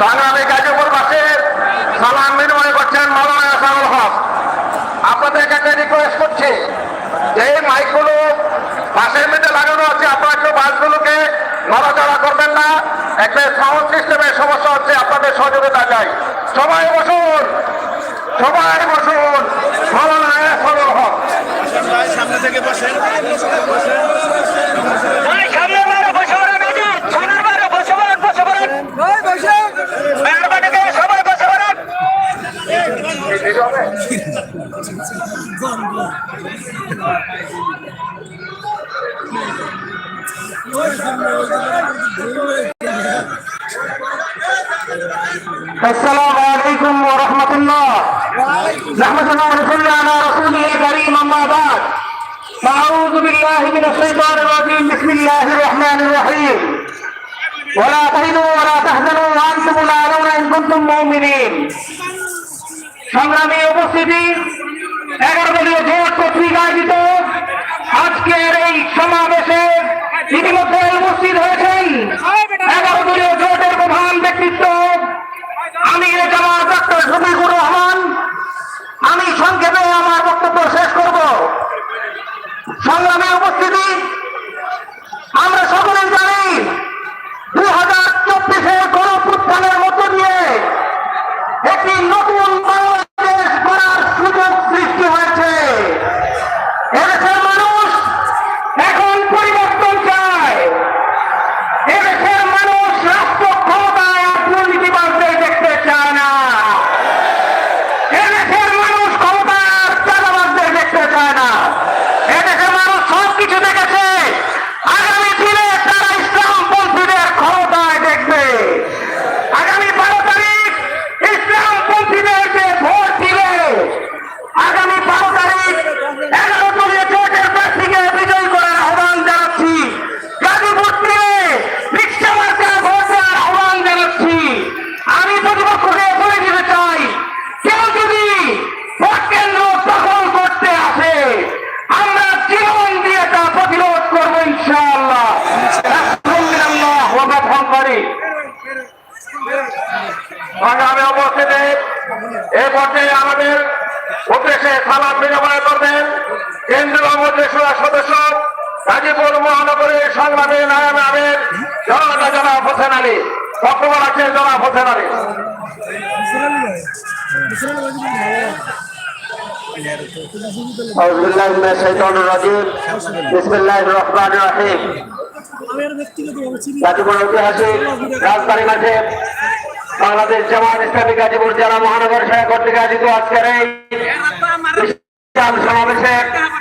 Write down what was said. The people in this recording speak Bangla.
সংগ্রামী গাজীপুর বাসের সালাম বিনিময় করছেন মালানা আসামুল হক। আপনাদের কাছে রিকোয়েস্ট করছি এই মাইকগুলো বাসের মধ্যে লাগানো আছে আপনারা কেউ বাসগুলোকে নড়াচড়া করবেন না। একটা সাউন্ড সিস্টেমের সমস্যা হচ্ছে আপনাদের সহযোগিতা চাই। সবাই বসুন সবাই বসুন ভালো السلام عليكم ورحمة الله. نحمد الله ونصلي على رسوله الكريم أما بعد. فأعوذ بالله من الشيطان الرجيم. بسم الله الرحمن الرحيم. ولا تهنوا ولا تحزنوا وأنتم الأعلون إن كنتم مؤمنين. সংগ্রামী উপস্থিতি এগারো দলীয় জোট কর্তৃক সংগ্রামে উপস্থিতি এ পর্যায়ে আমাদের উদ্দেশ্যে সালাম বিনিময় করবেন কেন্দ্রীয় মন্ত্রিসভা সদস্য গাজীপুর মহানগরীর সংগ্রামী নায়াম আমির জনতা জনাব হোসেন আলী বক্তব্য রাখছেন জনাব হোসেন আলী أعوذ بالله من الشيطان الرجيم بسم الله الرحمن الرحيم গাজীপুর ঐতিহাসিক রাজধানী মাঠে বাংলাদেশ জামাত ইসলামী গাজীপুর জেলা মহানগর শাখা কর্তৃক আয়োজিত আজকের এই সমাবেশে